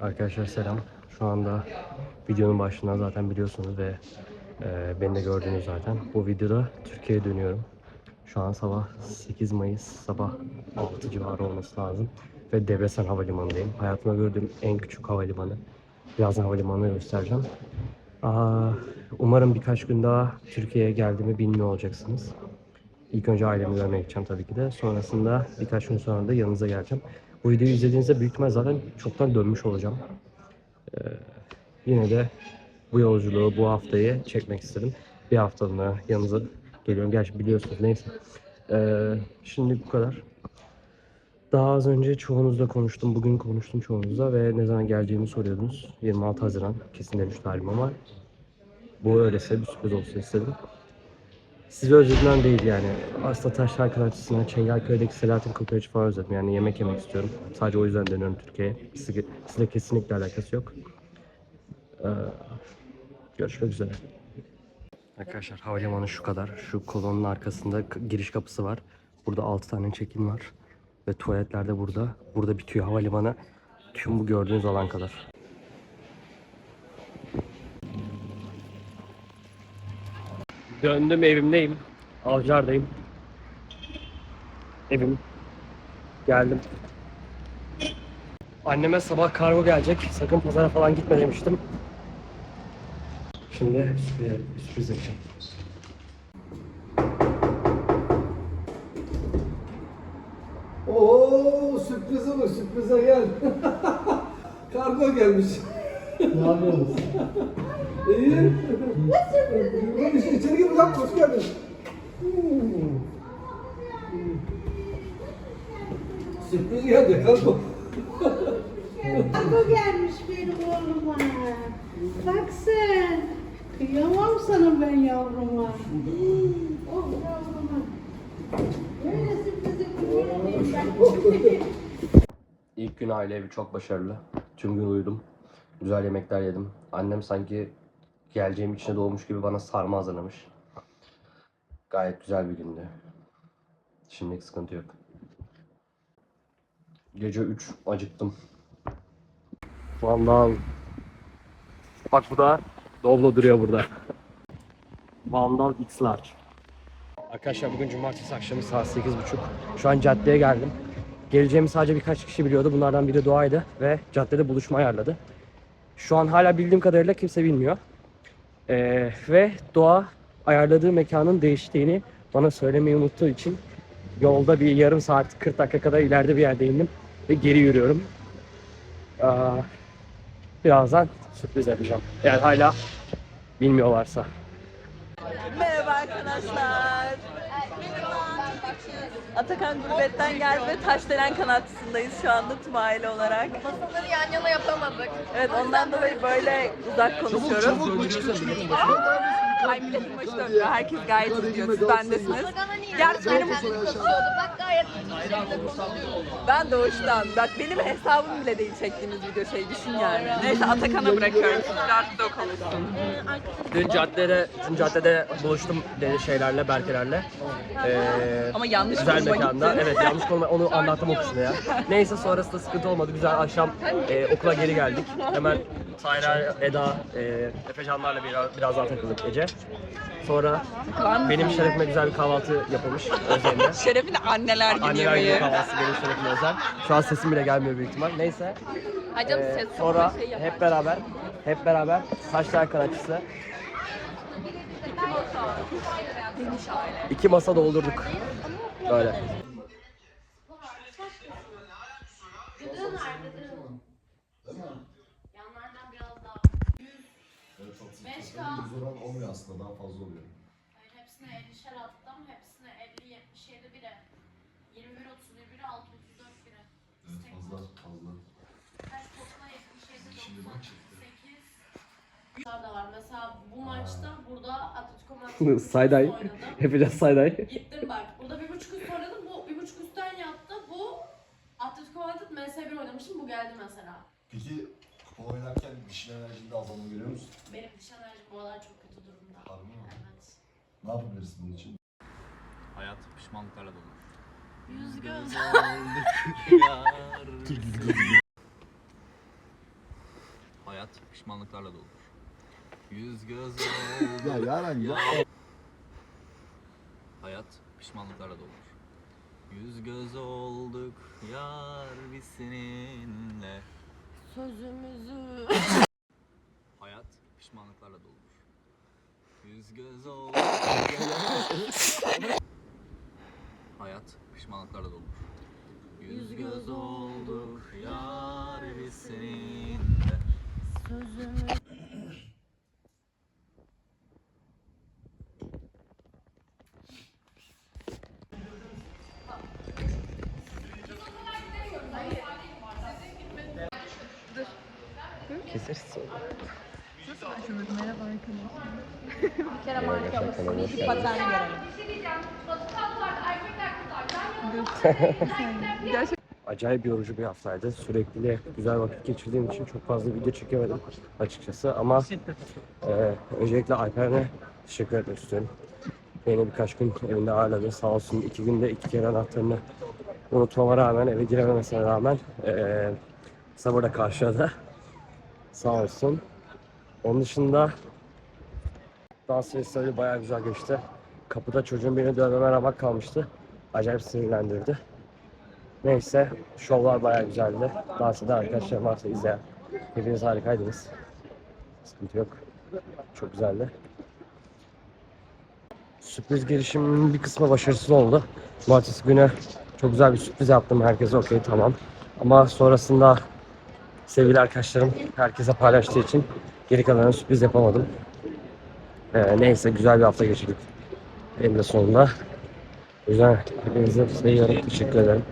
Arkadaşlar selam. Şu anda videonun başından zaten biliyorsunuz ve e, beni de gördünüz zaten. Bu videoda Türkiye'ye dönüyorum. Şu an sabah 8 Mayıs sabah 6 civarı olması lazım. Ve Debrecen Havalimanı'ndayım. Hayatımda gördüğüm en küçük havalimanı. Birazdan havalimanını göstereceğim. Aa, umarım birkaç gün daha Türkiye'ye geldiğimi bilmiyor olacaksınız. İlk önce ailemi görmeye gideceğim tabii ki de. Sonrasında birkaç gün sonra da yanınıza geleceğim. Bu videoyu izlediğinizde büyük ihtimal zaten çoktan dönmüş olacağım. Ee, yine de bu yolculuğu, bu haftayı çekmek istedim. Bir haftalığına yanınıza geliyorum. Gerçi biliyorsunuz neyse. Ee, şimdi bu kadar. Daha az önce çoğunuzla konuştum. Bugün konuştum çoğunuzla ve ne zaman geleceğimi soruyordunuz. 26 Haziran kesin demiş tarihim ama bu öylese bir sürpriz olsun istedim. Sizi özlediğimden değil yani. Aslında Taşlar Kanatçısı'na, Çengelköy'deki Selahattin Kokoreç'i falan özledim. Yani yemek yemek istiyorum. Sadece o yüzden dönüyorum Türkiye'ye. Size, size kesinlikle alakası yok. Ee, görüşmek üzere. Arkadaşlar havalimanı şu kadar. Şu kolonun arkasında giriş kapısı var. Burada 6 tane çekim var. Ve tuvaletler de burada. Burada bitiyor havalimanı. Tüm bu gördüğünüz alan kadar. Döndüm evimdeyim. Avcılar'dayım. Evim. Geldim. Anneme sabah kargo gelecek. Sakın pazara falan gitme demiştim. Şimdi sürpriz, sürpriz yapacağım. Oo sürpriz olur sürprize gel. Kargo gelmiş. Ne yapıyorsunuz? İyi. Ne sürpriz? İçeri gir bırak hoş geldin. Sürpriz geldi kargo. Kargo gelmiş benim oğluma. Bak sen. Kıyamam sana ben yavruma. Oh yavruma. Böyle kurban olayım ben. İlk gün aile evi çok başarılı. Tüm gün uyudum. Güzel yemekler yedim. Annem sanki geleceğim içine doğmuş gibi bana sarma hazırlamış. Gayet güzel bir gündü. Şimdilik sıkıntı yok. Gece 3 acıktım. Vandal. Bak bu da Doblo duruyor burada. Vandal X Large. Arkadaşlar bugün cumartesi akşamı saat 8.30. Şu an caddeye geldim. Geleceğimi sadece birkaç kişi biliyordu. Bunlardan biri Doğa'ydı ve caddede buluşma ayarladı. Şu an hala bildiğim kadarıyla kimse bilmiyor. Ee, ve Doğa ayarladığı mekanın değiştiğini bana söylemeyi unuttuğu için yolda bir yarım saat 40 dakika kadar ileride bir yerde indim ve geri yürüyorum. Aa, birazdan sürpriz yapacağım. Eğer hala bilmiyorlarsa. Merhaba arkadaşlar. Atakan Gurbet'ten geldi ve Taşdelen kanatçısındayız şu anda tüm aile olarak. Masaları yan yana yapamadık. Evet ondan dolayı böyle uzak konuşuyoruz. Ay milletin başı dönüyor. Herkes gayet izliyor. Siz bendesiniz. Gerçi benim, Bak gayet ben doğuştan. Bak benim hesabım bile değil çektiğimiz video şey düşün yani. Neyse Atakan'a bırakıyorum. Birazcık da o konuşsun. Dün caddede, dün caddede buluştum de- şeylerle, Berkelerle. Ee, Ama yanlış güzel konuma mekanda. gittin. Evet yanlış konuma onu anlattım o kısmı ya. Neyse sonrasında sıkıntı olmadı. Güzel akşam e, okula geri geldik. Hemen Sayra, Eda, e, Efecanlarla biraz, biraz daha takıldık gece. Sonra benim şerefime güzel bir kahvaltı yapılmış Özlem'le. Şerefine anneler günü Anneler günü yemeği. kahvaltısı benim şerefime özel. Şu an sesim bile gelmiyor büyük ihtimal. Neyse. Hacım Ee, ses sonra şey hep beraber hep beraber Taşlar Kanatçısı iki masa doldurduk. Böyle. Oran olmuyor aslında daha fazla oluyor. Hayır, hepsine 50'şer attım. Hepsine 50, 77 bire. 21, 31 bire, 6, 34 bire. Evet fazla fazla. Kaç topla 77, Şimdi çıktı. 98. da var. Mesela bu maçta burada Atletico Madrid Sayday. oynadım. Yapacağız sayday. Gittim bak. Burada bir buçuk üst oynadım. Bu bir buçuk üstten yattı. Bu Atletico Madrid MS1 oynamışım. Bu geldi mesela. Peki kupa oynarken dişin enerjinde azalma görüyor musun? Benim diş enerjim bu aralar çok kötü durumda. Harbi mi? Evet. Ne yapabiliriz bunun için? Hayat pişmanlıklarla dolu. Yüz göz. Hayat pişmanlıklarla doludur. Yüz göz oldu. Ya Yaren ya. Hayat pişmanlıklarla doludur. Yüz göz olduk yar biz seninle. Sözümüzü. Hayat pişmanlıklarla doludur. Yüz göz olduk. Hayat pişmanlıklarla doludur. Yüz göz olduk yar biz seninle. Sözümüzü. Keseriz. Acayip yorucu bir haftaydı. Sürekli güzel vakit geçirdiğim için çok fazla video çekemedim açıkçası. Ama e, öncelikle Alper'e teşekkür etmek istiyorum. Beni birkaç gün evinde ağırladı. Sağ olsun iki günde iki kere anahtarını unutmama rağmen, eve girememesine rağmen e, sabırla karşıladı. Sağ olsun. Onun dışında dans festivali bayağı güzel geçti. Kapıda çocuğun birini dövmeme ramak kalmıştı. Acayip sinirlendirdi. Neyse şovlar bayağı güzeldi. Dans eden arkadaşlarım varsa izleyen. Hepiniz harikaydınız. Sıkıntı yok. Çok güzeldi. Sürpriz girişimin bir kısmı başarısız oldu. Cumartesi günü çok güzel bir sürpriz yaptım. Herkese okey tamam. Ama sonrasında sevgili arkadaşlarım herkese paylaştığı için geri kalanına sürpriz yapamadım. Ee, neyse güzel bir hafta geçirdik. En de sonunda. O yüzden hepinize seviyorum. Teşekkür ederim.